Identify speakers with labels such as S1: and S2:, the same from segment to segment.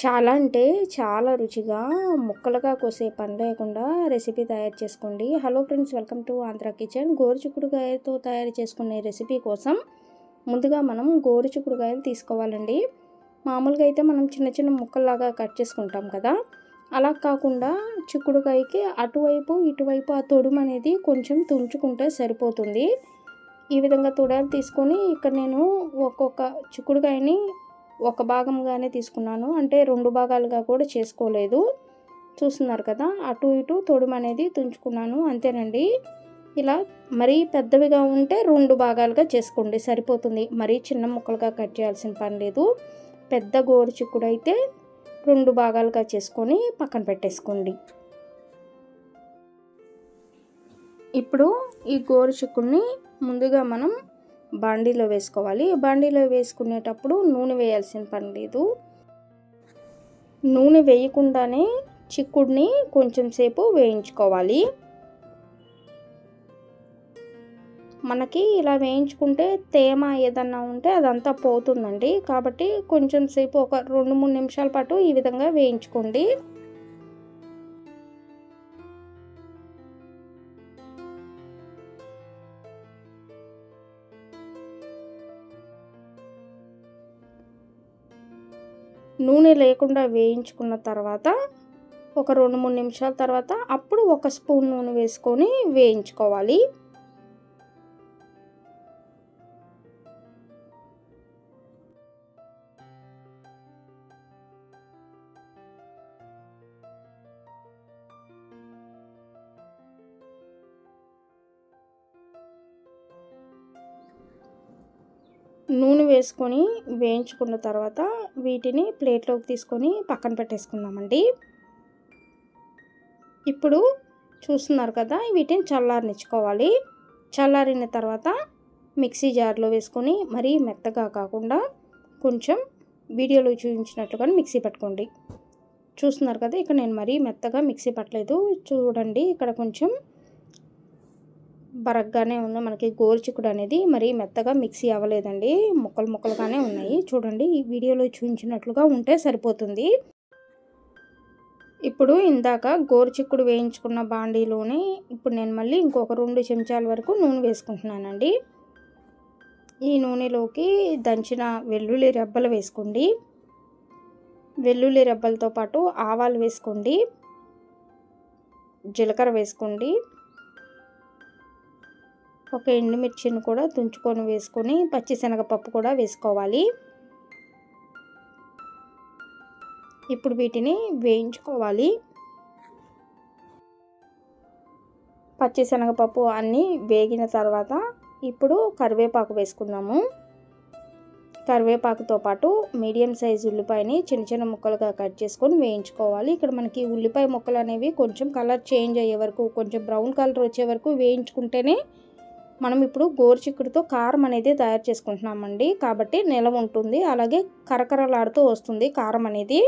S1: చాలా అంటే చాలా రుచిగా ముక్కలుగా కోసే పని లేకుండా రెసిపీ తయారు చేసుకోండి. Hello friends welcome to Andhra kitchen గోరుచిక్కుడుకాయతో తయారు చేసుకునే రెసిపీ కోసం ముందుగా మనం గోరుచిక్కుడుకాయలు తీసుకోవాలండి. మామూలుగా అయితే మనం చిన్న చిన్న ముక్కల్లాగా కట్ చేసుకుంటాం కదా. అలా కాకుండా చిక్కుడుకాయకి అటువైపు ఇటువైపు ఆ తొడుము అనేది కొంచెం తుంచుకుంటే సరిపోతుంది. ఈ విధంగా తొడాలు తీసుకొని ఇక్కడ నేను ఒక్కొక్క చిక్కుడుకాయని ఒక భాగంగానే తీసుకున్నాను. అంటే రెండు భాగాలుగా కూడా చేసుకోలేదు. చూస్తున్నారు కదా అటు ఇటు తొడుము అనేది తుంచుకున్నాను. అంతేనండి. ఇలా మరీ పెద్దవిగా ఉంటే రెండు భాగాలుగా చేసుకోండి. సరిపోతుంది. మరీ చిన్న ముక్కలుగా కట్ చేయాల్సిన పని లేదు. పెద్ద గోరు చిక్కుడు అయితే రెండు భాగాలుగా చేసుకొని పక్కన పెట్టేసుకోండి. ఇప్పుడు ఈ గోరు చిక్కుడిని ముందుగా మనం బాండీలో వేసుకోవాలి. బాండీలో వేసుకునేటప్పుడు నూనె వేయాల్సిన పని లేదు. నూనె వేయకుండానే చిక్కుడిని కొంచెం సేపు వేయించుకోవాలి. మనకి ఇలా వేయించుకుంటే తేమ ఏదన్నా ఉంటే అదంతా పోతుందండి. కాబట్టి కొంచెం సేపు ఒక రెండు మూడు నిమిషాల పాటు ఈ విధంగా వేయించుకోండి. నూనె లేకుండా వేయించుకున్న తర్వాత ఒక రెండు మూడు నిమిషాల తర్వాత అప్పుడు ఒక స్పూన్ నూనె వేసుకొని వేయించుకోవాలి. నూనె వేసుకొని వేయించుకున్న తర్వాత వీటిని ప్లేట్లోకి తీసుకొని పక్కన పెట్టేసుకుందామండి. ఇప్పుడు చూస్తున్నారు కదా వీటిని చల్లారనిచ్చుకోవాలి. చల్లారిన తర్వాత మిక్సీ జార్లో వేసుకొని మరీ మెత్తగా కాకుండా కొంచెం వీడియోలో చూపించినట్లుగా మిక్సీ పట్టుకోండి. చూస్తున్నారు కదా ఇక్కడ నేను మరీ మెత్తగా మిక్సీ పట్టలేదు. చూడండి ఇక్కడ కొంచెం బరగ్గానే ఉంది మనకి గోరుచిక్కుడు అనేది మరి మెత్తగా మిక్సీ అవ్వలేదండి. ముక్కలు ముక్కలుగానే ఉన్నాయి. చూడండి ఈ వీడియోలో చూపించినట్లుగా ఉంటే సరిపోతుంది. ఇప్పుడు ఇందాక గోరుచిక్కుడు వేయించుకున్న బాండీలోనే ఇప్పుడు నేను మళ్ళీ ఇంకొక రెండు చెంచాల వరకు నూనె వేసుకుంటున్నానండి. ఈ నూనెలోకి దంచిన వెల్లుల్లి రెబ్బలు వేసుకోండి. వెల్లుల్లి రెబ్బలతో పాటు ఆవాలు వేసుకోండి. జీలకర్ర వేసుకోండి. ఒక ఎండుమిర్చిని కూడా తుంచుకొని వేసుకొని పచ్చిశనగపప్పు కూడా వేసుకోవాలి. ఇప్పుడు వీటిని వేయించుకోవాలి. పచ్చిశనగపప్పు అన్నీ వేగిన తర్వాత ఇప్పుడు కరివేపాకు వేసుకుందాము. కరివేపాకుతో పాటు మీడియం సైజు ఉల్లిపాయని చిన్న చిన్న ముక్కలుగా కట్ చేసుకొని వేయించుకోవాలి. ఇక్కడ మనకి ఉల్లిపాయ ముక్కలు అనేవి కొంచెం కలర్ చేంజ్ అయ్యే వరకు కొంచెం బ్రౌన్ కలర్ వచ్చే వరకు వేయించుకుంటేనే మనం ఇప్పుడు గోరుచిక్కుడుతో కారం అనేది తయారు చేసుకుంటున్నామండి. కాబట్టి నిలవ ఉంటుంది. అలాగే కరకరలాడుతూ వస్తుంది కారం అనేది.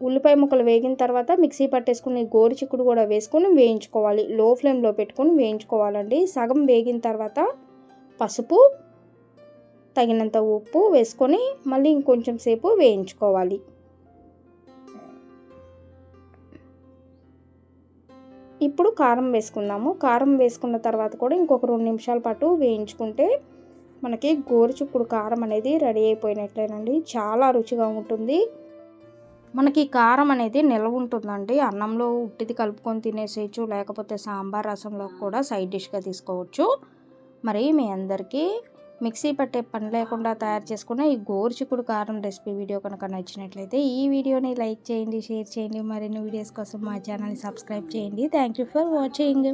S1: ఉల్లిపాయ ముక్కలు వేగిన తర్వాత మిక్సీ పట్టేసుకుని గోరుచిక్కుడు కూడా వేసుకొని వేయించుకోవాలి. లో ఫ్లేమ్లో పెట్టుకొని వేయించుకోవాలండి. సగం వేగిన తర్వాత పసుపు తగినంత ఉప్పు వేసుకొని మళ్ళీ ఇంకొంచెం సేపు వేయించుకోవాలి. ఇప్పుడు కారం వేసుకుందాము. కారం వేసుకున్న తర్వాత కూడా ఇంకొక రెండు నిమిషాల పాటు వేయించుకుంటే మనకి గోరుచుక్కుడు కారం అనేది రెడీ అయిపోయినట్లేనండి చాలా రుచిగా ఉంటుంది. మనకి కారం అనేది నిల్వ ఉంటుందండి. అన్నంలో ఉట్టిది కలుపుకొని తినేసేయచ్చు. లేకపోతే సాంబార్ రసంలో కూడా సైడ్ డిష్గా తీసుకోవచ్చు. మరి మీ అందరికీ మిక్సీ పట్టే పని లేకుండా తయారు చేసుకున్న ఈ గోరుచిక్కుడు కారం రెసిపీ వీడియో కనుక నచ్చినట్లయితే ఈ వీడియోని లైక్ చేయండి షేర్ చేయండి. మరిన్ని వీడియోస్ కోసం మా ఛానల్ని సబ్స్క్రైబ్ చేయండి. Thank you for watching.